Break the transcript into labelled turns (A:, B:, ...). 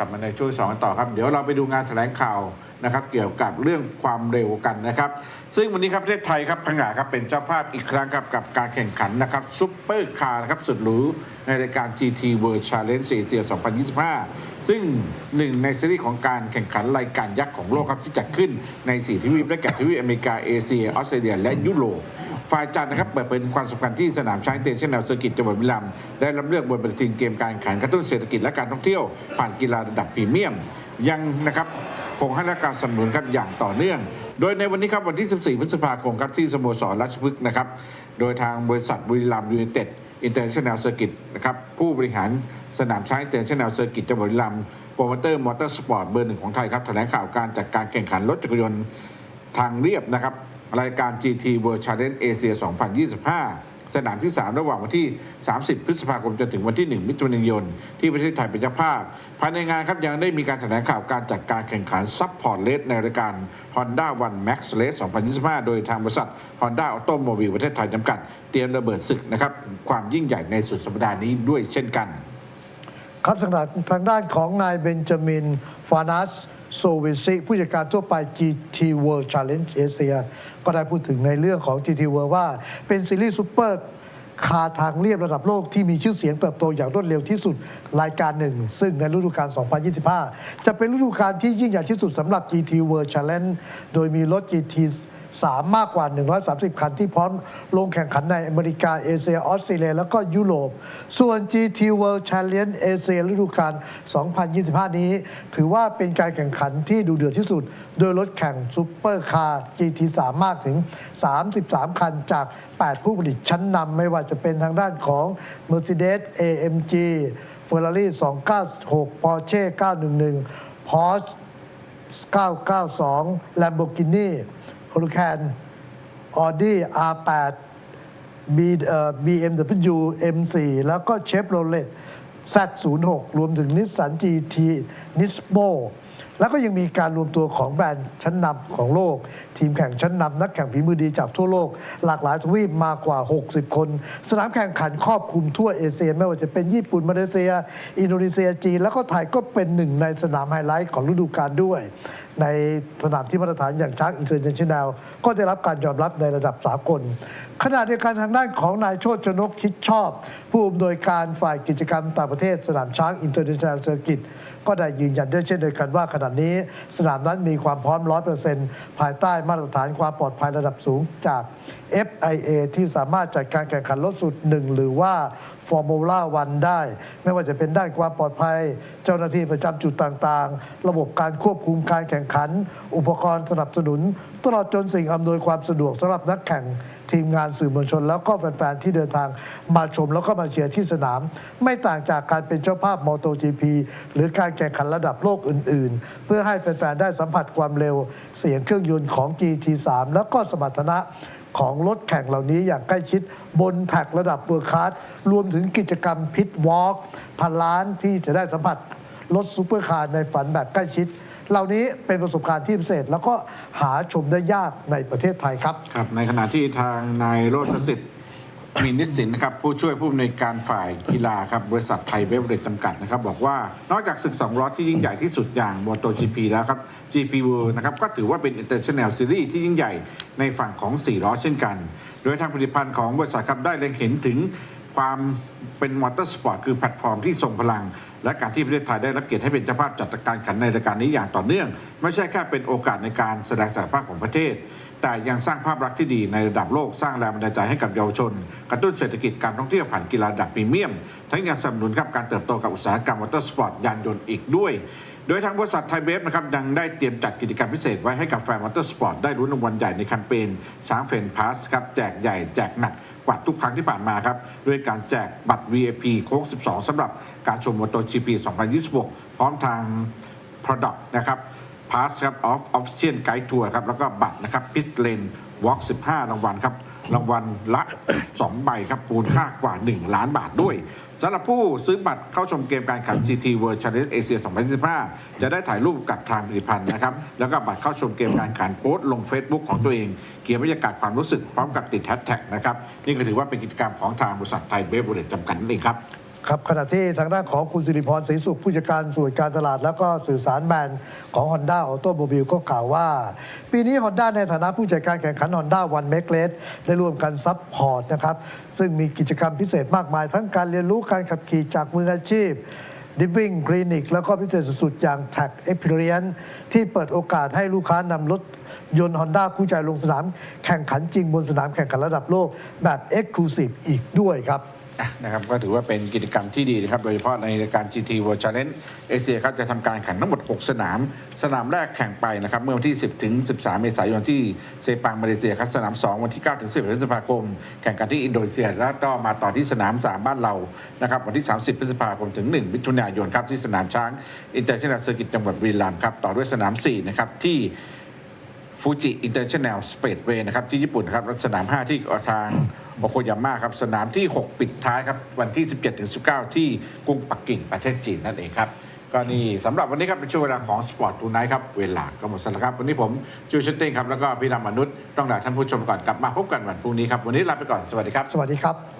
A: กลับมาในช่วงสองกันต่อครับ เดี๋ยวเราไปดูงานแถลงข่าวนะครับ เกี่ยวกับเรื่องความเร็วกันนะครับ ซึ่งวันนี้ครับประเทศไทยครับพังงาครับเป็นเจ้าภาพอีกครั้งครับกับการแข่งขันนะครับซุปเปอร์คาร์นะครับสุดหรูในรายการ GT World Challenge Asia 2025 ซึ่งหนึ่งในซีรีส์ของการแข่งขันรายการยักษ์ของโลกครับที่จัดขึ้นในสี่ทวีปได้แก่ทวีปอเมริกาเอเชียออสเตรเลียและยุโรป ฝ่ายจัดนะครับเปิดเผยความสำคัญที่สนามช้างเตนเชนแนลเซอร์กิตจังหวัดบุรีรัมย์ได้รับเลือกบนปฏิทินเกมการแข่งขันกระตุ้นเศรษฐกิจและการท่องเที่ยว ผ่านกีฬาระดับพรีเมียม ยังนะครับคงให้และการสนับสนุนครับอย่างต่อเนื่อง โดยในวันนี้ครับวันที่ 14 พฤษภาคมครับที่สโมสรราชพฤกษ์นะครับ โดยทางบริษัทบุรีรัมย์ยูไนเต็ดอินเตอร์เนชั่นแนลเซอร์กิตนะครับผู้บริหารสนามช้างอินเตอร์เนชั่นแนลเซอร์กิตจังหวัดบุรีรัมย์โปรโมเตอร์มอเตอร์สปอร์ตเบอร์หนึ่งของไทยครับแถลงข่าวการจัดการแข่งขันรถจักรยานทางเรียบนะครับ รายการ GT World Challenge Asia 2025 สนามที่ 3 ระหว่างวันที่ 30 พฤษภาคมจนถึงวันที่ 1 มิถุนายน ที่ประเทศไทยเป็นเจ้าภาพ ภายในงานครับยังได้มีการแถลงข่าวการจัดการแข่งขันซับพอร์ตเลสในรายการ Honda One Max Race 2025 โดยทางบริษัท Honda Automobile ประเทศไทยจำกัด เตรียมระเบิดศึกนะครับความยิ่งใหญ่ในสุดสัปดาห์นี้ด้วยเช่นกัน
B: ครับทางด้านทางด้านของนายเบนจามินฟานัส โซเวซิผู้จัดการทั่วไป GT World Challenge Asia ก็ได้พูดถึงในเรื่องของ GT World ว่าเป็นซีรีส์ซูเปอร์คาร์ทางเรียบระดับโลกที่มีชื่อเสียงเติบโตอย่างรวดเร็วที่สุดรายการหนึ่ง ซึ่งในฤดูกาล 2025 จะเป็นฤดูกาลที่ยิ่งใหญ่ที่สุดสำหรับ GT World Challenge โดยมีรถ GT สามมากกว่า 130 คันที่พร้อมลงแข่งขันในอเมริกา เอเชีย ออสเตรเลีย แล้วก็ยุโรป ส่วน GT World Challenge เอเชียฤดูกาล 2025 นี้ ถือว่าเป็นการแข่งขันที่ดูเดือดที่สุด โดยรถแข่งซูเปอร์คาร์ GT 3 มากถึง 33 คันจาก 8 ผู้ผลิตชั้นนำไม่ว่าจะเป็นทางด้านของ Mercedes AMG Ferrari 296 Porsche 911 Porsche 992 Lamborghini ฮอลแคนออดี้ R8 B เอ่อ BMW M4 แล้วก็เชฟโรเลต Z06 รวมถึงนิสสัน GT นิสโบ แล้วก็ยังมีการรวมตัวของแบรนด์ชั้นนำของโลก ทีมแข่งชั้นนำนักแข่งฝีมือดีจากทั่วโลก หลากหลายทวีปมากกว่า 60 คน สนามแข่งขันครอบคลุมทั่วเอเชีย ไม่ว่าจะเป็นญี่ปุ่นมาเลเซีย อินโดนีเซียจีน แล้วก็ไทยก็เป็นหนึ่งในสนามไฮไลท์ของฤดูกาลด้วย ในสนามที่มาตรฐานอย่างช้างอินเตอร์เนชั่นแนลก็ได้รับการยอมรับในระดับสากลขณะเดียวกันทางด้านของนายโชติชนกชิดชอบ ผู้อำนวยการฝ่ายกิจกรรมต่างประเทศสนามช้างอินเตอร์เนชั่นแนลเซอร์กิตก็ได้ยืนยันด้วยเช่นเดียวกันว่าขณะนี้สนามนั้นมีความพร้อม 100%ภายใต้มาตรฐานความปลอดภัยระดับสูงจาก FIA ที่สามารถจัดการแข่งขันรถสุดหนึ่งหรือว่า Formula One ได้ ไม่ว่าจะเป็นด้านความปลอดภัย เจ้าหน้าที่ประจำจุดต่างๆ ระบบการควบคุมการแข่งขัน อุปกรณ์สนับสนุน ตลอดจนสิ่งอำนวยความสะดวกสำหรับนักแข่งทีมงานสื่อมวลชน แล้วก็แฟนๆที่เดินทางมาชมแล้วก็มาเชียร์ที่สนาม ไม่ต่างจากการเป็นเจ้าภาพมอโต GP หรือการแข่งขันระดับโลกอื่น ๆ เพื่อให้แฟนๆได้สัมผัสความเร็ว เสียงเครื่องยนต์ของ GT3 แล้วก็สมรรถนะ ของรถแข่งเหล่านี้อย่างใกล้ชิดบนแท็กระดับเวอร์คัสรวมถึงกิจกรรมพิทวอล์กพันล้านที่จะได้สัมผัสรถซูเปอร์คาร์ในฝันแบบใกล้ชิด เหล่านี้เป็นประสบการณ์ที่พิเศษ แล้วก็หาชมได้ยากในประเทศไทยครับ
A: ครับในขณะที่ทางนายโรจสิทธิ์ มีนิสินนะครับผู้ช่วยผู้อำนวยการฝ่ายกีฬาครับบริษัทไทยเบเวอเรจจำกัดนะครับบอกว่านอกจากศึกสองล้อที่ยิ่งใหญ่ที่สุดอย่าง MotoGP แล้วครับ GP World นะครับก็ถือว่าเป็น International Series ที่ยิ่งใหญ่ในฝั่งของ4ล้อเช่นกัน โดยทางผลิตภัณฑ์ของบริษัทครับได้เล็งเห็นถึงความ เป็นมอเตอร์สปอร์ตคือแพลตฟอร์มที่ทรงพลัง และการที่ประเทศไทยได้รับเกียรติให้เป็นเจ้าภาพจัดการแข่งขันในรายการนี้อย่างต่อเนื่อง ไม่ใช่แค่เป็นโอกาสในการแสดงศักยภาพของประเทศ แต่ยังสร้างภาพลักษณ์ที่ดีในระดับโลกสร้างแรงบันดาลใจให้กับเยาวชน กระตุ้นเศรษฐกิจการท่องเที่ยวผ่านกีฬาดับพรีเมียม ทั้งยังสนับสนุนครับการเติบโตกับอุตสาหกรรมมอเตอร์สปอร์ตยานยนต์อีกด้วยโดยทางบริษัทไทยเบฟนะครับยังได้เตรียมจัดกิจกรรมพิเศษไว้ให้กับแฟนมอเตอร์สปอร์ตได้รุ้นรางวัลใหญ่ในแคมเปญช้างเฟนพาสครับแจกใหญ่แจกหนักกว่าทุกครั้งที่ผ่านมาครับด้วยการแจกบับัตร VIP โค้ง 12สำหรับการชมมอเตอร์ GP 2026 พร้อมทาง Product นะครับ Pass ครับ Off Official Guide Tour ครับ แล้วก็บัตรนะครับ Pit Lane Walk 15 รางวัลครับ รางวัลละ 2 ใบครับมูลค่ากว่า 1 ล้านบาทด้วยสำหรับผู้ซื้อบัตรเข้าชมเกมการแข่งขัน GT World Challenge Asia 2015 จะได้ถ่ายรูปกับทางผลิตภัณฑ์นะครับ แล้วก็บัตรเข้าชมเกมการแข่งขันโพสต์ลง Facebook ของตัวเอง เขียนบรรยากาศความรู้สึกพร้อมกับติดแฮชแท็กนะครับ นี่ก็ถือว่าเป็นกิจกรรมของทางบริษัทไทยเบฟเบอร์เรจจำกัดนั่นเองครับ
B: ครับขณะที่ทางด้านของคุณสิริพรศรีสุขผู้จัดการส่วนการตลาด แล้วก็สื่อสารแบรนด์ของ Honda Automobile ก็กล่าวว่า ปีนี้ Honda ในฐานะผู้จัดการแข่งขัน Honda One Make Race ได้ร่วมกันซัพพอร์ตนะครับ ซึ่งมีกิจกรรมพิเศษมากมาย ทั้งการเรียนรู้การขับขี่จากมืออาชีพดิฟวิ่งคลินิกแล้วก็พิเศษสุดๆ อย่าง Tag Experience ที่เปิดโอกาสให้ลูกค้านำรถยนต์ Honda คู่ใจลงสนาม แข่งขันจริงบนสนามแข่งขันระดับโลกแบบ Exclusive อีกด้วยครับ
A: นะครับก็ถือว่าเป็นกิจกรรมที่ดีนะครับ โดยเฉพาะในการ GT World Challenge เอเชียครับจะทำการแข่งทั้งหมด 6 สนาม สนามแรกแข่งไปนะครับเมื่อวันที่ 10 ถึง 13 เมษายนที่เซปังมาเลเซียครับสนาม 2 วันที่ 9 ถึง 10พฤษภาคม แข่งกันที่อินโดนีเซียแล้วก็มาต่อที่สนาม 3 บ้านเรานะครับวันที่ 30 พฤษภาคมถึง 1 มิถุนายนครับที่สนามช้างอินเตอร์เนชั่นแนลเซอร์กิตจังหวัดบุรีรัมย์ครับต่อด้วยสนาม 4 นะครับที่ฟูจิอินเตอร์เนชั่นแนลสเปดเวย์นะครับที่ญี่ปุ่นนะครับสนาม 5 ที่ทาง โอโคยาม่าครับสนามที่ 6 ปิดท้ายครับวันที่ 17ถึง19 ที่กรุงปักกิ่งประเทศจีนนั่นเองครับก็นี่สำหรับวันนี้ครับเป็นช่วงเวลาของสปอร์ตทูไนท์ครับ เวลาก็หมดแล้วครับ วันนี้ผมจูชนติ้งครับ แล้วก็พี่ดำมนุษย์ต้องลาท่านผู้ชมก่อนกลับมาพบกันวันพรุ่งนี้ครับ วันนี้ลาไปก่อนสวัสดีครับ
B: สวัสดีครับ